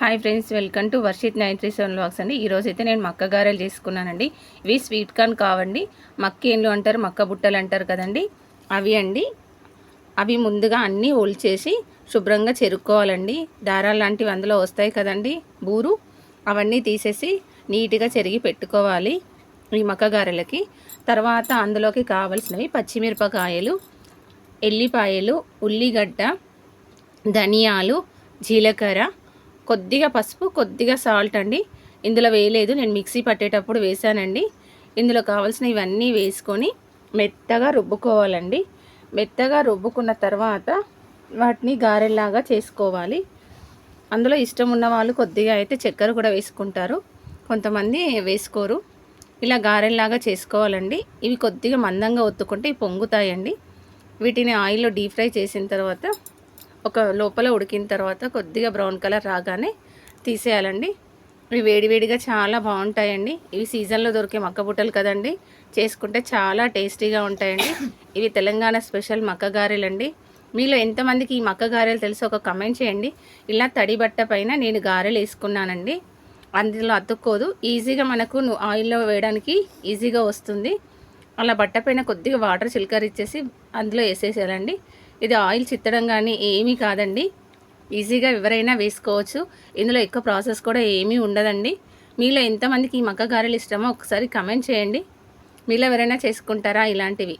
Hi friends welcome to Varshith nine three seven lakhs అండి. ఈరోజు అయితే నేను మక్క గారెలు చేసుకున్నానండి. ఇవి స్వీట్ కార్న్ కావండి. మక్కేన్లు అంటారు మక్క బుట్టలు అంటారు కదండి. అవి అండి. అవి ముందుగా అన్నీ ఒలిచేసి శుభ్రంగా చెరుక్కోవాలండి. దారాలు లాంటివి అందులో వస్తాయి కదండి బూరు. అవన్నీ తీసేసి నీట్గా చెరిగి పెట్టుకోవాలి ఈ మక్క గారెలకి. తర్వాత అందులోకి కావలసినవి పచ్చిమిరపకాయలు ఎల్లిపాయలు ఉల్లిగడ్డ ధనియాలు జీలకర్ర కొద్దిగా పసుపు కొద్దిగా సాల్ట్ అండి. ఇందులో వేయలేదు నేను మిక్సీ పట్టేటప్పుడు వేసానండి ఇందులో కావాల్సిన ఇవన్నీ వేసుకొని మెత్తగా రుబ్బుకోవాలండి. మెత్తగా రుబ్బుకున్న తర్వాత వాటిని గారెల్లాగా చేసుకోవాలి. అందులో ఇష్టం ఉన్న వాళ్ళు కొద్దిగా అయితే చక్కెర కూడా వేసుకుంటారు. కొంతమంది వేసుకోరు. ఇలా గారెల్లాగా చేసుకోవాలండి. ఇవి కొద్దిగా మందంగా ఒత్తుకుంటే ఇవి పొంగుతాయండి. వీటిని ఆయిల్లో డీప్ ఫ్రై చేసిన తర్వాత ఒక లోపల ఉడికిన తర్వాత కొద్దిగా బ్రౌన్ కలర్ రాగానే తీసేయాలండి. ఇవి వేడివేడిగా చాలా బాగుంటాయండి. ఇవి సీజన్లో దొరికే మక్కబుట్టలు కదండి. చేసుకుంటే చాలా టేస్టీగా ఉంటాయండి. ఇవి తెలంగాణ స్పెషల్ మక్క గారెలండి. మీలో ఎంతమందికి ఈ మక్క గారెలు తెలిసి ఒక కమెంట్ చేయండి. ఇలా తడి బట్ట పైన నేను గారెలు వేసుకున్నానండి. అందులో అతుక్కోదు. ఈజీగా మనకు ఆయిల్లో వేయడానికి ఈజీగా వస్తుంది. అలా బట్ట పైన కొద్దిగా వాటర్ చిలకరిచ్చేసి అందులో వేసేసేయాలండి. ఇది ఆయిల్ చిత్తడం కానీ ఏమీ కాదండి. ఈజీగా ఎవరైనా వేసుకోవచ్చు. ఇందులో ఎక్కువ ప్రాసెస్ కూడా ఏమీ ఉండదండి. మీలో ఎంతమందికి ఈ మక్క గారెలు ఇష్టమో ఒకసారి కమెంట్ చేయండి. మీలో ఎవరైనా చేసుకుంటారా ఇలాంటివి?